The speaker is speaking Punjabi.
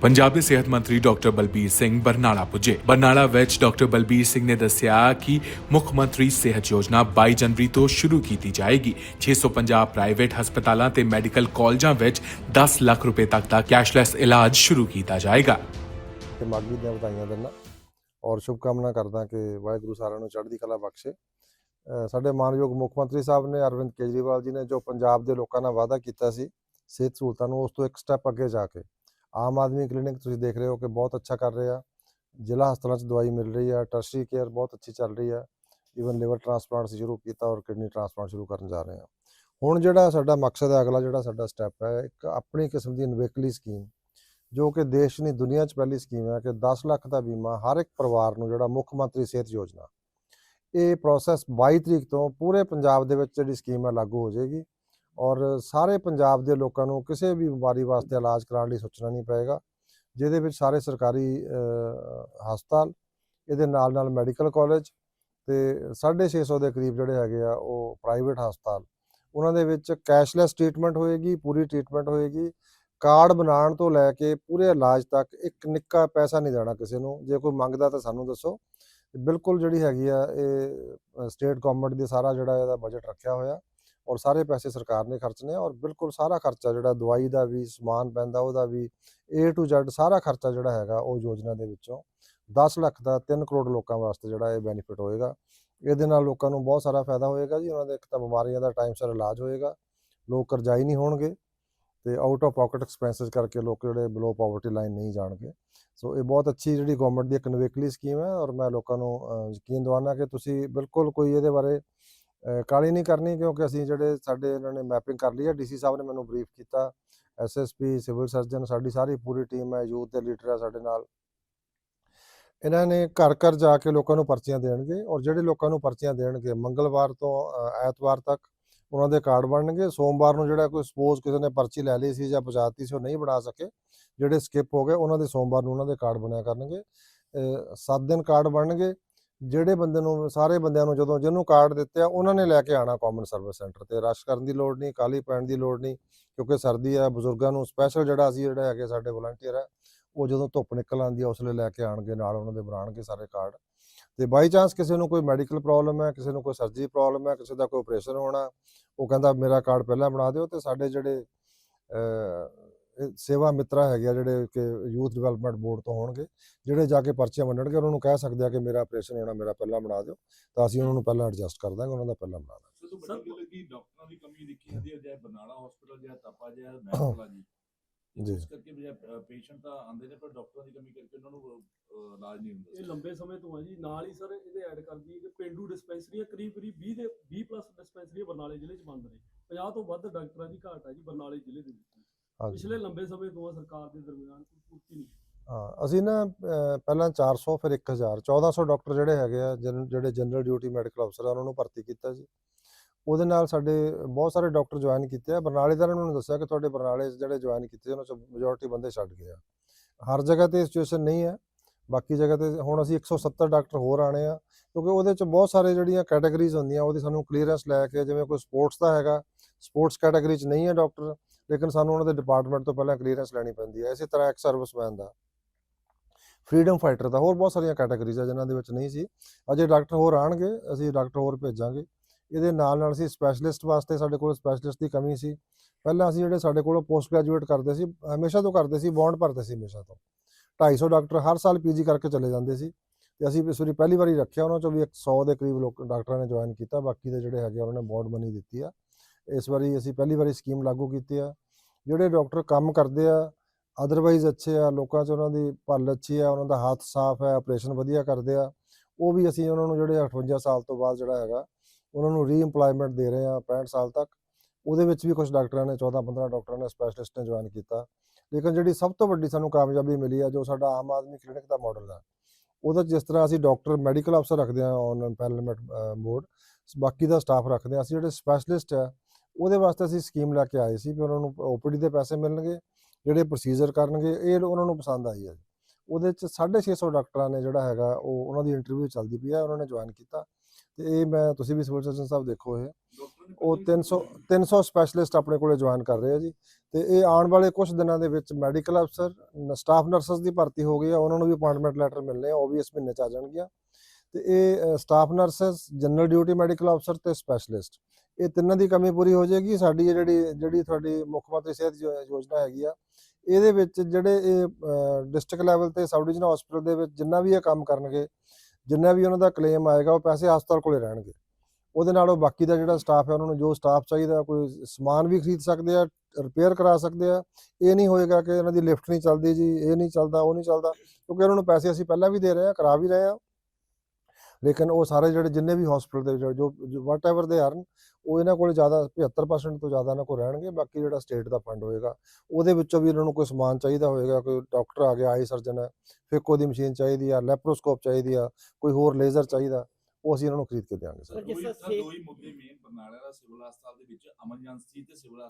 ਪੰਜਾਬ ਦੇ ਸਿਹਤ ਮੰਤਰੀ ਡਾਕਟਰ ਬਲਬੀਰ ਸਿੰਘ ਬਰਨਾਲਾ ਪੁੱਜੇ। ਬਰਨਾਲਾ ਵਿੱਚ ਡਾਕਟਰ ਬਲਬੀਰ ਸਿੰਘ ਨੇ ਦੱਸਿਆ ਕਿ ਮੁੱਖ ਮੰਤਰੀ ਸਿਹਤ ਯੋਜਨਾ 22 ਜਨਵਰੀ ਤੋਂ ਸ਼ੁਰੂ ਕੀਤੀ ਜਾਏਗੀ। 650 ਪ੍ਰਾਈਵੇਟ ਹਸਪਤਾਲਾਂ ਤੇ ਮੈਡੀਕਲ ਕਾਲਜਾਂ ਵਿੱਚ 10 ਲੱਖ ਰੁਪਏ ਤੱਕ ਦਾ ਕੈਸ਼ਲੈਸ ਇਲਾਜ ਸ਼ੁਰੂ ਕੀਤਾ ਜਾਏਗਾ। ਤੇ ਮਾਗੀ ਦੀਆਂ ਵਧਾਈਆਂ ਦਿੰਦਾ ਔਰ ਸ਼ੁਭ ਕਾਮਨਾ ਕਰਦਾ ਕਿ ਵਾਹਿਗੁਰੂ ਸਾਰਿਆਂ ਨੂੰ ਚੜ੍ਹਦੀ ਕਲਾ ਬਖਸ਼ੇ। ਸਾਡੇ ਮਾਨਯੋਗ ਮੁੱਖ ਮੰਤਰੀ ਸਾਹਿਬ ਨੇ ਅਰਵਿੰਦ ਕੇਜਰੀਵਾਲ ਜੀ ਨੇ ਜੋ ਪੰਜਾਬ ਦੇ ਲੋਕਾਂ ਨਾਲ ਵਾਅਦਾ ਕੀਤਾ ਸੀ ਸਿਹਤ ਸਹੂਲਤਾਂ ਨੂੰ, ਉਸ ਤੋਂ ਇੱਕ ਸਟੈਪ ਅੱਗੇ ਜਾ ਕੇ ਆਮ ਆਦਮੀ ਕਲੀਨਿਕ ਤੁਸੀਂ ਦੇਖ ਰਹੇ ਹੋ ਕਿ ਬਹੁਤ ਅੱਛਾ ਕਰ ਰਹੇ। ਆ ਜ਼ਿਲ੍ਹਾ ਹਸਪਤਾਲਾਂ 'ਚ ਦਵਾਈ ਮਿਲ ਰਹੀ ਆ ਟਰਸ਼ਰੀ ਕੇਅਰ ਬਹੁਤ ਅੱਛੀ ਚੱਲ ਰਹੀ ਆ। ਈਵਨ ਲਿਵਰ ਟ੍ਰਾਂਸਪਲਾਂਟ ਅਸੀਂ ਸ਼ੁਰੂ ਕੀਤਾ ਔਰ ਕਿਡਨੀ ਟ੍ਰਾਂਸਪਲਾਂਟ ਸ਼ੁਰੂ ਕਰਨ ਜਾ ਰਹੇ ਹਾਂ। ਹੁਣ ਜਿਹੜਾ ਸਾਡਾ ਮਕਸਦ ਹੈ, ਅਗਲਾ ਜਿਹੜਾ ਸਾਡਾ ਸਟੈਪ ਹੈ, ਇੱਕ ਆਪਣੀ ਕਿਸਮ ਦੀ ਨਵੇਕਲੀ ਸਕੀਮ ਜੋ ਕਿ ਦੇਸ਼ ਨਹੀਂ, ਦੁਨੀਆ 'ਚ ਪਹਿਲੀ ਸਕੀਮ ਹੈ ਕਿ 10 ਲੱਖ ਦਾ ਬੀਮਾ ਹਰ ਇੱਕ ਪਰਿਵਾਰ ਨੂੰ ਜਿਹੜਾ ਮੁੱਖ ਮੰਤਰੀ ਸਿਹਤ ਯੋਜਨਾ। ਇਹ ਪ੍ਰੋਸੈਸ 22 ਤਰੀਕ ਤੋਂ ਪੂਰੇ ਪੰਜਾਬ ਦੇ ਵਿੱਚ ਜਿਹੜੀ ਸਕੀਮ ਹੈ, ਲਾਗੂ ਹੋ ਜਾਏਗੀ। ਔਰ ਸਾਰੇ ਪੰਜਾਬ ਦੇ ਲੋਕਾਂ ਨੂੰ ਕਿਸੇ ਵੀ ਬਿਮਾਰੀ ਵਾਸਤੇ ਇਲਾਜ ਕਰਾਉਣ ਲਈ ਸੋਚਣਾ ਨਹੀਂ ਪਏਗਾ, ਜਿਹਦੇ ਵਿੱਚ ਸਾਰੇ ਸਰਕਾਰੀ ਹਸਪਤਾਲ, ਇਹਦੇ ਨਾਲ ਨਾਲ ਮੈਡੀਕਲ ਕਾਲਜ ਤੇ 650 ਦੇ ਕਰੀਬ ਜਿਹੜੇ ਹੈਗੇ ਆ ਉਹ ਪ੍ਰਾਈਵੇਟ ਹਸਪਤਾਲ, ਉਹਨਾਂ ਦੇ ਵਿੱਚ ਕੈਸ਼ਲੈਸ ਟ੍ਰੀਟਮੈਂਟ ਹੋਏਗੀ, ਪੂਰੀ ਟ੍ਰੀਟਮੈਂਟ ਹੋਏਗੀ, ਕਾਰਡ ਬਣਾਉਣ ਤੋਂ ਲੈ ਕੇ ਪੂਰੇ ਇਲਾਜ ਤੱਕ ਇੱਕ ਨਿੱਕਾ ਪੈਸਾ ਨਹੀਂ ਦੇਣਾ ਕਿਸੇ ਨੂੰ, ਜੇ ਕੋਈ ਮੰਗਦਾ ਤਾਂ ਸਾਨੂੰ ਦੱਸੋ। ਬਿਲਕੁਲ ਜਿਹੜੀ ਹੈਗੀ ਆ ਇਹ ਸਟੇਟ ਗਵਰਨਮੈਂਟ ਦੇ ਸਾਰਾ ਜਿਹੜਾ ਇਹਦਾ ਬਜਟ ਰੱਖਿਆ ਹੋਇਆ ਔਰ ਸਾਰੇ ਪੈਸੇ ਸਰਕਾਰ ਨੇ ਖਰਚਨੇ ਔਰ ਬਿਲਕੁਲ ਸਾਰਾ ਖਰਚਾ ਜਿਹੜਾ ਦਵਾਈ ਦਾ ਵੀ, ਸਮਾਨ ਪੈਂਦਾ ਉਹਦਾ ਵੀ, A to Z ਸਾਰਾ ਖਰਚਾ ਜਿਹੜਾ ਹੈਗਾ ਉਹ ਯੋਜਨਾ ਦੇ ਵਿੱਚੋਂ 10 ਲੱਖ ਦਾ 3 ਕਰੋੜ ਲੋਕਾਂ ਵਾਸਤੇ ਜਿਹੜਾ ਇਹ ਬੈਨੀਫਿਟ ਹੋਏਗਾ। ਇਹਦੇ ਨਾਲ ਲੋਕਾਂ ਨੂੰ ਬਹੁਤ ਸਾਰਾ ਫਾਇਦਾ ਹੋਏਗਾ ਜੀ, ਉਹਨਾਂ ਦੇ ਇੱਕ ਤਾਂ ਬਿਮਾਰੀਆਂ ਦਾ ਟਾਈਮ ਸਿਰ ਇਲਾਜ ਹੋਏਗਾ, ਲੋਕ ਕਰਜ਼ਾਈ ਨਹੀਂ ਹੋਣਗੇ ਤੇ ਆਊਟ ਆਫ ਪਾਕਟ ਐਕਸਪੈਂਸਸ ਕਰਕੇ ਲੋਕ ਜਿਹੜੇ ਬਿਲੋ ਪਾਵਰਟੀ ਲਾਈਨ ਨਹੀਂ ਜਾਣਗੇ। ਸੋ ਇਹ ਬਹੁਤ ਅੱਛੀ ਜਿਹੜੀ ਗਵਰਨਮੈਂਟ ਦੀ ਇੱਕ ਨਵੇਕਲੀ ਸਕੀਮ ਹੈ ਔਰ ਮੈਂ ਲੋਕਾਂ ਨੂੰ ਯਕੀਨ ਦਿਵਾਉਣਾ ਕਿ ਤੁਸੀਂ ਬਿਲਕੁਲ ਕੋਈ ਇਹਦੇ ਬਾਰੇ ਅਹ, ਕਾਹਲੀ ਨਹੀਂ ਕਰਨੀ ਕਿਉਂਕਿ ਅਸੀਂ ਜਿਹੜੇ ਸਾਡੇ ਇਹਨਾਂ ਨੇ ਮੈਪਿੰਗ ਕਰ ਲਈ ਹੈ ਡੀਸੀ ਸਾਹਿਬ ਨੇ ਮੈਨੂੰ ਬਰੀਫ ਕੀਤਾ। ਐਸਐਸਪੀ ਸਿਵਲ ਸਰਜਨ ਸਾਡੀ ਸਾਰੀ ਪੂਰੀ ਟੀਮ ਹੈ ਯੂਥ ਦੇ ਲੀਡਰ ਹੈ ਸਾਡੇ ਨਾਲ। ਇਹਨਾਂ ਨੇ ਘਰ ਘਰ ਜਾ ਕੇ ਲੋਕਾਂ ਨੂੰ ਪਰਚੀਆਂ ਦੇਣਗੇ ਔਰ ਜਿਹੜੇ ਲੋਕਾਂ ਨੂੰ ਪਰਚੀਆਂ ਦੇਣਗੇ ਮੰਗਲਵਾਰ ਤੋਂ ਐਤਵਾਰ ਤੱਕ ਉਹਨਾਂ ਦੇ ਕਾਰਡ ਬਣਨਗੇ। ਸੋਮਵਾਰ ਨੂੰ ਜਿਹੜਾ ਕੋਈ ਸਪੋਜ਼ ਕਿਸੇ ਨੇ ਪਰਚੀ ਲੈ ਲਈ ਸੀ ਜਾਂ ਪਹੁੰਚਾਤੀ ਸੀ ਉਹ ਨਹੀਂ ਬਣਾ ਸਕੇ ਜਿਹੜੇ ਸਕਿਪ ਹੋ ਗਏ ਉਹਨਾਂ ਦੇ ਸੋਮਵਾਰ ਨੂੰ ਉਹਨਾਂ ਦੇ ਕਾਰਡ ਬਣਿਆ ਕਰਨਗੇ। 7 ਦਿਨ ਕਾਰਡ ਬਣਨਗੇ। ਜਿਹੜੇ ਬੰਦੇ ਨੂੰ, ਸਾਰੇ ਬੰਦਿਆਂ ਨੂੰ ਜਦੋਂ ਜਿਹਨੂੰ ਕਾਰਡ ਦਿੱਤੇ ਆ, ਉਹਨਾਂ ਨੇ ਲੈ ਕੇ ਆਣਾ ਕਾਮਨ ਸਰਵਿਸ ਸੈਂਟਰ ਤੇ। ਰਸ਼ ਕਰਨ ਦੀ ਲੋੜ ਨਹੀਂ ਕਾਲੀ ਪੈਣ ਦੀ ਲੋੜ ਨਹੀਂ, ਕਿਉਂਕਿ ਸਰਦੀ ਆ, ਬਜ਼ੁਰਗਾਂ ਨੂੰ ਸਪੈਸ਼ਲ ਜਿਹੜਾ ਅਸੀਂ ਜਿਹੜਾ ਹੈਗੇ ਸਾਡੇ ਵਲੰਟੀਅਰ ਆ, ਉਹ ਜਦੋਂ ਧੁੱਪ ਨਿਕਲ ਆਉਂਦੀ ਆ, ਉਸ ਲਈ ਲੈ ਕੇ ਆਣਗੇ ਨਾਲ ਉਹਨਾਂ ਦੇ ਬਣਾਉਣਗੇ ਸਾਰੇ ਕਾਰਡ। ਤੇ ਬਾਈ ਚਾਂਸ ਕਿਸੇ ਨੂੰ ਕੋਈ ਮੈਡੀਕਲ ਪ੍ਰੋਬਲਮ ਹੈ ਕਿਸੇ ਨੂੰ ਕੋਈ ਸਰਜਰੀ ਪ੍ਰੋਬਲਮ ਹੈ ਕਿਸੇ ਦਾ ਕੋਈ ਆਪਰੇਸ਼ਨ ਹੋਣਾ, ਉਹ ਕਹਿੰਦਾ, ਮੇਰਾ ਕਾਰਡ ਪਹਿਲਾਂ ਬਣਾ ਦਿਓ ਤੇ ਸਾਡੇ ਜਿਹੜੇ ਸੇਵਾ ਮਿੱਤਰਾ ਹੈਗੇ ਆ ਜਿਹੜੇ ਕਿ ਯੂਥ ਡਿਵੈਲਪਮੈਂਟ ਬੋਰਡ ਤੋਂ ਹੋਣਗੇ ਜਿਹੜੇ ਜਾ ਕੇ ਪਰਚੀਆਂ ਵੰਡਣਗੇ ਉਹਨਾਂ ਨੂੰ ਕਹਿ ਸਕਦੇ ਆ ਕਿ ਮੇਰਾ ਆਪਰੇਸ਼ਨ ਹੋਣਾ ਮੇਰਾ ਪਹਿਲਾਂ ਬਣਾ ਦਿਓ ਤਾਂ ਅਸੀਂ ਉਹਨਾਂ ਨੂੰ ਪਹਿਲਾਂ ਐਡਜਸਟ ਕਰ ਦਾਂਗੇ ਉਹਨਾਂ ਦਾ ਪਹਿਲਾਂ ਬਣਾ ਦਾਂਗੇ। ਸਭ ਤੋਂ ਵੱਡੀ ਗੱਲ ਹੈ ਕਿ ਡਾਕਟਰਾਂ ਦੀ ਕਮੀ ਦੇਖੀ ਜਾਂਦੀ ਹੈ ਚਾਹੇ ਬਰਨਾਲਾ ਹਸਪੀਟਲ ਜਾਂ ਤਪਾ ਜਾਂ ਆ ਜੀ? ਜੀ। ਇਸ ਕਰਕੇ ਪੇਸ਼ੈਂਟ ਤਾਂ ਆਉਂਦੇ ਨੇ ਪਰ ਡਾਕਟਰਾਂ ਦੀ ਕਮੀ ਕਰਕੇ ਉਹਨਾਂ ਨੂੰ ਇਲਾਜ ਨਹੀਂ ਹੁੰਦਾ ਇਹ ਲੰਬੇ ਸਮੇਂ ਤੋਂ ਹੈ ਜੀ ਨਾਲ ਹੀ ਸਰ ਇਹਦੇ ਐਡ ਕਰ ਦਈਏ ਕਿ ਪਿੰਡੂ ਡਿਸਪੈਂਸਰੀਆਂ ਕਰੀਬ ਕਰੀਬ 20 ਦੇ 20 ਪਲੱਸ ਡਿਸਪੈਂਸਰੀਆਂ ਬਰਨਾਲੇ ਜ਼ਿਲ੍ਹੇ 'ਚ ਬੰਦ ਨੇ। 50 ਤੋਂ ਵੱਧ ਡਾਕਟਰਾਂ ਦੀ ਘਾਟ ਹੈ ਜੀ ਬਰਨਾਲੇ ਜ਼ਿਲ੍ਹੇ ਦੇ ਵਿੱਚ। ਪਿਛਲੇ ਲੰਬੇ ਸਮੇਂ ਤੋਂ ਸਰਕਾਰ ਦੇ ਦਰਮਿਆਨ ਕੋਈ ਪੂਰਤੀ ਨਹੀਂ ਹਾਂ। ਅਸੀਂ ਨਾ ਪਹਿਲਾਂ 400 ਫਿਰ 1000 1400 ਡਾਕਟਰ ਜਿਹੜੇ ਹੈਗੇ ਆ ਜਿਹੜੇ ਜਨਰਲ ਡਿਊਟੀ ਮੈਡੀਕਲ ਅਫਸਰ ਆ ਉਹਨਾਂ ਨੂੰ ਭਰਤੀ ਕੀਤਾ ਜੀ। ਉਹਦੇ ਨਾਲ ਸਾਡੇ ਬਹੁਤ ਸਾਰੇ ਡਾਕਟਰ ਜੁਆਇਨ ਕੀਤੇ ਆ। ਬਰਨਾਲੇ ਦਾ ਉਹਨਾਂ ਨੂੰ ਦੱਸਿਆ ਕਿ ਤੁਹਾਡੇ ਬਰਨਾਲੇ ਜਿਹੜੇ ਜੁਆਇਨ ਕੀਤੇ ਉਹਨਾਂ 'ਚ ਮੈਜੋਰਿਟੀ ਬੰਦੇ ਛੱਡ ਗਏ ਆ। ਹਰ ਜਗ੍ਹਾ ਤੇ ਸਿਚੁਏਸ਼ਨ ਨਹੀਂ ਹੈ। ਬਾਕੀ ਜਗ੍ਹਾ ਤੇ ਹੁਣ ਅਸੀਂ 170 ਡਾਕਟਰ ਹੋਰ ਆਣੇ ਆ। ਕਿਉਂਕਿ ਉਹਦੇ 'ਚ ਬਹੁਤ ਸਾਰੇ ਜਿਹੜੀਆਂ ਕੈਟਾਗਰੀਜ਼ ਹੁੰਦੀਆਂ ਉਹਦੀ ਸਾਨੂੰ ਕਲੀਅਰੈਂਸ ਲੈ ਕੇ ਜਿਵੇਂ ਕੋਈ ਸਪੋਰਟਸ ਦਾ ਹੈਗਾ ਸਪੋਰਟਸ ਕੈਟਾਗਰੀ 'ਚ ਨਹੀਂ ਹੈ ਡਾਕਟਰ। ਲੇਕਿਨ ਸਾਨੂੰ ਉਹਨਾਂ ਦੇ ਡਿਪਾਰਟਮੈਂਟ ਤੋਂ ਪਹਿਲਾਂ ਕਲੀਅਰੈਂਸ ਲੈਣੀ ਪੈਂਦੀ ਹੈ। ਇਸੇ ਤਰ੍ਹਾਂ ਇੱਕ ਸਰਵਿਸਮੈਨ ਦਾ ਫਰੀडम ਫਾਈਟਰ ਦਾ ਹੋਰ ਬਹੁਤ ਸਾਰੀਆਂ ਕੈਟਾਗਰੀਜ਼ ਆ ਜਿਨ੍ਹਾਂ ਦੇ ਵਿੱਚ ਨਹੀਂ ਸੀ। ਅਜੇ ਡਾਕਟਰ ਹੋਰ ਆਣਗੇ ਅਸੀਂ ਡਾਕਟਰ ਹੋਰ ਭੇਜਾਂਗੇ। ਇਹਦੇ ਨਾਲ ਨਾਲ ਅਸੀਂ ਸਪੈਸ਼ਲਿਸਟ ਵਾਸਤੇ ਸਾਡੇ ਕੋਲ ਸਪੈਸ਼ਲਿਸਟ ਦੀ ਕਮੀ ਸੀ। ਪਹਿਲਾਂ ਅਸੀਂ ਜਿਹੜੇ ਸਾਡੇ ਕੋਲ ਪੋਸਟ ਗ੍ਰੈਜੂਏਟ ਕਰਦੇ ਸੀ, ਹਮੇਸ਼ਾ ਤੋਂ ਕਰਦੇ ਸੀ ਬੌਂਡ ਭਰਦੇ ਸੀ ਹਮੇਸ਼ਾ ਤੋਂ। 250 ਡਾਕਟਰ ਹਰ ਸਾਲ ਪੀਜੀ ਕਰਕੇ ਚਲੇ ਜਾਂਦੇ ਸੀ ਤੇ ਅਸੀਂ ਇਸ ਵਾਰੀ ਪਹਿਲੀ ਵਾਰੀ ਰੱਖਿਆ ਉਹਨਾਂ ਚੋਂ ਵੀ 100 ਦੇ ਕਰੀਬ ਲੋਕ ਡਾਕਟਰਾਂ ਨੇ ਜੁਆਇਨ ਕੀਤਾ। ਬਾਕੀ ਦੇ ਜਿਹੜੇ ਹੈਗੇ ਉਹਨਾਂ ਨੇ ਬੌਂਡ ਮਨੀ ਦਿੱਤੀ ਆ। ਇਸ ਵਾਰੀ ਅਸੀਂ ਪਹਿਲੀ ਵਾਰੀ ਸਕੀਮ ਲਾਗੂ ਕੀਤੀ ਆ। ਜਿਹੜੇ ਡਾਕਟਰ ਕੰਮ ਕਰਦੇ ਆ ਅਦਰਵਾਈਜ਼ ਅੱਛੇ ਆ, ਲੋਕਾਂ 'ਚ ਉਹਨਾਂ ਦੀ ਭਲ ਅੱਛੀ ਆ, ਉਹਨਾਂ ਦਾ ਹੱਥ ਸਾਫ਼ ਹੈ ਆਪਰੇਸ਼ਨ ਵਧੀਆ ਕਰਦੇ ਆ, ਉਹ ਵੀ ਅਸੀਂ ਉਹਨਾਂ ਨੂੰ ਜਿਹੜੇ 58 ਸਾਲ ਤੋਂ ਬਾਅਦ ਜਿਹੜਾ ਹੈਗਾ, ਉਹਨਾਂ ਨੂੰ ਰੀਇੰਪਲੋਇਮੈਂਟ ਦੇ ਰਹੇ ਆ 65 ਸਾਲ ਤੱਕ। ਉਹਦੇ ਵਿੱਚ ਵੀ ਕੁਝ ਡਾਕਟਰਾਂ ਨੇ 14 15 ਡਾਕਟਰਾਂ ਨੇ ਸਪੈਸ਼ਲਿਸਟ ਨੇ ਜੁਆਇਨ ਕੀਤਾ। ਲੇਕਿਨ ਜਿਹੜੀ ਸਭ ਤੋਂ ਵੱਡੀ ਸਾਨੂੰ ਕਾਮਯਾਬੀ ਮਿਲੀ ਆ, ਜੋ ਸਾਡਾ ਆਮ ਆਦਮੀ ਕਲੀਨਿਕ ਦਾ ਮਾਡਲ ਹੈ ਉਹਦਾ ਜਿਸ ਤਰ੍ਹਾਂ ਅਸੀਂ ਡਾਕਟਰ ਮੈਡੀਕਲ ਅਫਸਰ ਰੱਖਦੇ ਆ ਔਨ ਐਮਪੈਨਲਮੈਂਟ ਬੋਰਡ ਬਾਕੀ ਦਾ ਸਟਾਫ ਰੱਖਦੇ ਆ। ਅਸੀਂ ਜਿਹੜੇ ਸਪੈਸ਼ਲਿਸਟ ਆ ਉਹਦੇ ਵਾਸਤੇ ਅਸੀਂ ਸਕੀਮ ਲੈ ਕੇ ਆਏ ਸੀ ਵੀ ਉਹਨਾਂ ਨੂੰ ਓਪੀਡੀ ਦੇ ਪੈਸੇ ਮਿਲਣਗੇ, ਜਿਹੜੇ ਪ੍ਰੋਸੀਜਰ ਕਰਨਗੇ, ਇਹ ਉਹਨਾਂ ਨੂੰ ਪਸੰਦ ਆਈ ਹੈ ਉਹਦੇ ਚ 650 ਡਾਕਟਰਾਂ ਨੇ ਜਿਹੜਾ ਹੈਗਾ, ਉਹ ਉਹਨਾਂ ਦੀ ਇੰਟਰਵਿਊ ਚੱਲਦੀ ਪਈ ਹੈ ਉਹਨਾਂ ਨੇ ਜੁਆਇਨ ਕੀਤਾ। ਤੇ ਇਹ ਮੈਂ, ਤੁਸੀਂ ਵੀ ਸਿਵਲ ਸਰਜਨ ਸਾਹਿਬ ਦੇਖੋ ਇਹ। ਉਹ ਪਹਿਲਾਂ ਹੀ 300 300 ਸਪੈਸ਼ਲਿਸਟ ਆਪਣੇ ਕੋਲੇ ਜੁਆਇਨ ਕਰ ਰਹੇ ਆ ਜੀ। ਤੇ ਇਹ ਆਉਣ ਵਾਲੇ ਕੁਝ ਦਿਨਾਂ ਦੇ ਵਿੱਚ ਮੈਡੀਕਲ ਅਫਸਰ ਸਟਾਫ ਨਰਸਸ ਦੀ ਭਰਤੀ ਹੋ ਗਈ ਆ, ਉਹਨਾਂ ਨੂੰ ਵੀ ਅਪਾਇੰਟਮੈਂਟ ਲੈਟਰ ਮਿਲਨੇ ਆ, ਉਹ ਵੀ ਇਸ ਮਹੀਨੇ ਚ ਆ ਜਾਣਗੀਆਂ। ਤੇ ਇਹ staff nurses general duty medical ਅਫਸਰ ਤੇ ਸਪੈਸ਼ਲਿਸਟ ਇਹ ਤਿੰਨਾਂ ਦੀ ਕਮੀ ਪੂਰੀ ਹੋ ਜਾਏਗੀ। ਸਾਡੀ ਇਹ ਜਿਹੜੀ ਜਿਹੜੀ ਤੁਹਾਡੀ ਮੁੱਖ ਮੰਤਰੀ ਸਿਹਤ ਯੋ- ਯੋਜਨਾ ਹੈਗੀ ਆ, ਇਹਦੇ ਵਿੱਚ ਜਿਹੜੇ ਇਹ ਡਿਸਟ੍ਰਿਕਟ ਲੈਵਲ ਤੇ ਸਬ ਡਿਵੀਜ਼ਨ ਹਸਪੀਟਲ ਦੇ ਵਿੱਚ ਜਿੰਨਾ ਵੀ ਇਹ ਕੰਮ ਕਰਨਗੇ, ਜਿੰਨਾ ਵੀ ਉਹਨਾਂ ਦਾ ਕਲੇਮ ਆਏਗਾ, ਉਹ ਪੈਸੇ ਹਸਪਤਾਲ ਕੋਲੇ ਰਹਿਣਗੇ। ਉਹਦੇ ਨਾਲ ਉਹ ਬਾਕੀ ਦਾ ਜਿਹੜਾ ਸਟਾਫ ਹੈ, ਉਹਨਾਂ ਨੂੰ ਜੋ ਸਟਾਫ ਚਾਹੀਦਾ, ਕੋਈ ਸਮਾਨ ਵੀ ਖਰੀਦ ਸਕਦੇ ਆ ਰਿਪੇਅਰ ਕਰਾ ਸਕਦੇ ਆ। ਇਹ ਨਹੀਂ ਹੋਏਗਾ ਕਿ ਇਹਨਾਂ ਦੀ ਲਿਫਟ ਨਹੀਂ ਚੱਲਦੀ ਜੀ, ਇਹ ਨਹੀਂ ਚੱਲਦਾ, ਉਹ ਨਹੀਂ ਚੱਲਦਾ, ਕਿਉਂਕਿ ਉਹਨਾਂ ਨੂੰ ਪੈਸੇ ਅਸੀਂ ਪਹਿਲਾਂ ਵੀ ਦੇ ਰਹੇ ਆ, ਕਰਾ ਵੀ ਰਹੇ ਆ। ਲੇਕਿਨ ਉਹ ਸਾਰੇ ਜਿਹੜੇ ਜਿੰਨੇ ਵੀ ਹਸਪੀਟਲ ਦੇ ਵਿੱਚ ਜੋ ਵਾਟ ਐਵਰ ਦੇ ਆਰਨ ਉਹ ਇਹਨਾਂ ਕੋਲ ਜ਼ਿਆਦਾ 75% ਤੋਂ ਜ਼ਿਆਦਾ ਇਹਨਾਂ ਕੋਲ ਰਹਿਣਗੇ ਬਾਕੀ ਜਿਹੜਾ ਸਟੇਟ ਦਾ ਫੰਡ ਹੋਏਗਾ ਉਹਦੇ ਵਿੱਚੋਂ ਵੀ ਇਹਨਾਂ ਨੂੰ ਕੋਈ ਸਮਾਨ ਚਾਹੀਦਾ ਹੋਏਗਾ ਕੋਈ ਡਾਕਟਰ ਆ ਗਿਆ ਆਈ ਸਰਜਨ ਹੈ ਫਿਕੋ ਦੀ ਮਸ਼ੀਨ ਚਾਹੀਦੀ ਆ ਲੈਪਰੋਸਕੋਪ ਚਾਹੀਦੀ ਆ ਕੋਈ ਹੋਰ ਲੇਜ਼ਰ ਚਾਹੀਦਾ ਉਹ ਅਸੀਂ ਇਹਨਾਂ ਨੂੰ ਖਰੀਦ ਕੇ ਦੇਵਾਂਗੇ ਸਰ ਸਰ ਜਿਸ ਦੋ ਹੀ- ਤਰ੍ਹਾਂ ਸਰ, ਸੇ- ਦੋ ਹੀ ਮੁੱਦੇ ਮੇਨ ਬਰਨਾਲਾ ਦਾ ਸਿਵਲ ਹਸਪਤਾਲ ਦੇ ਵਿੱਚ ਐਮਰਜੈਂਸੀ ਤੇ ਸਿਵਲ